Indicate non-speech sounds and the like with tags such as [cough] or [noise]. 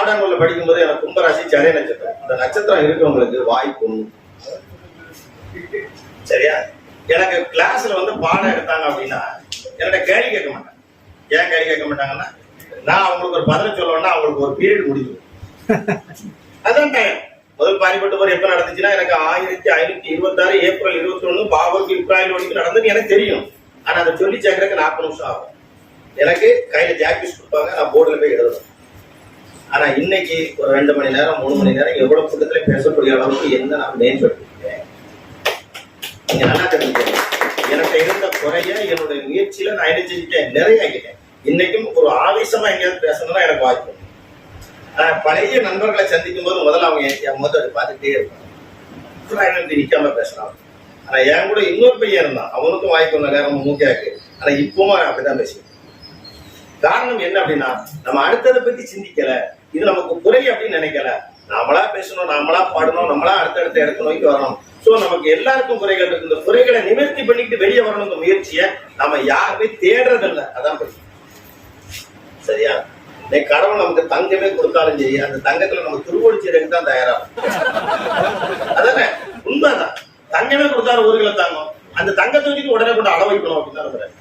ஆவடாங்கல்ல படிக்கும்போது எனக்கு கும்பராசி சரிய நட்சத்திரம். இந்த நட்சத்திரம் இருக்கிறவங்களுக்கு வாய்ப்பும் சரியா? எனக்கு கிளாஸ்ல வந்து பாடம் எடுத்தாங்க அப்படின்னா என்னோட கேள்வி கேட்க மாட்டாங்க. ஏன் கேள்வி கேட்க மாட்டாங்கன்னா நான் அவங்களுக்கு ஒரு பதில் சொல்லணும்னா அவங்களுக்கு ஒரு பீரியட் முடிஞ்சிடும். [laughs] அதான் டைம் முதல் பாரிப்பட்டு போர் எப்ப நடந்துச்சுன்னா எனக்கு ஆயிரத்தி ஐநூத்தி இருபத்தாறு ஏப்ரல் இருபத்தி ஒண்ணு பாபருக்கு இப்ராஹிம் வரைக்கும் நடந்தது எனக்கு தெரியும். ஆனா அதை சொல்லி சேர்க்கறதுக்கு நாற்பது நிமிஷம் ஆகும். எனக்கு கையில ஜாக்கெட் கொடுப்பாங்க நான் போர்டுல போய் எழுதணும். ஆனா இன்னைக்கு ஒரு ரெண்டு மணி நேரம் மூணு மணி நேரம் எவ்வளவு கூட்டத்துல பேசக்கூடிய அளவுக்கு என்ன நான் மேம்படுத்திருக்கேன் நீங்க நல்லா தெரிஞ்சுக்கணும் எனக்கு இருந்த குறைய என்னுடைய முயற்சியில நான் என்ன செஞ்சுட்டேன்? நிறைய ஆகிட்டேன் இன்னைக்கும் ஒரு ஆவேசமா எங்கேயாவது பேசணும்னா எனக்கு வாய்ப்பு ஆனா பழைய நண்பர்களை சந்திக்கும் போது முதல்ல அவங்க என் முதல் அதை அப்படி பார்த்துட்டே இருப்பாங்க. நிக்காம பேசலாம். ஆனா என் கூட இன்னொரு பையன் இருந்தான். அவனுக்கும் வாய்ப்பு ஒண்ணு நேரம் மூக்கையாக்கு. ஆனா இப்பவும் அப்படிதான் பேசுவேன் காரணம் என்ன அப்படின்னா நம்ம அடுத்ததை பத்தி சிந்திக்கல. இது நமக்கு குறை அப்படின்னு நினைக்கல. நாமளா பேசணும் நாமளா பாடணும் நம்மளா அடுத்தடுத்த இடத்த நோக்கி வரணும். சோ நமக்கு எல்லாருக்கும் குறைகள் இருக்கு. இந்த குறைகளை நிவர்த்தி பண்ணிட்டு வெளியே வரணுங்கிற முயற்சியை நாம யாருமே தேடுறதில்ல. அதான் பிரச்சனை. சரியா? இன்னைக்கு கடவுள் நமக்கு தங்கமே கொடுத்தாலும் சரி அந்த தங்கத்துல நம்ம திருவொழிச்சீரக்கு தான் தயாராகும். அதானே? உண்மைதான். தங்கமே கொடுத்தாரு ஒரு கிலோ தங்கம். அந்த தங்கத்தை வச்சுட்டு உடனே கொண்டு அளவைக்கணும் அப்படின்னு தான்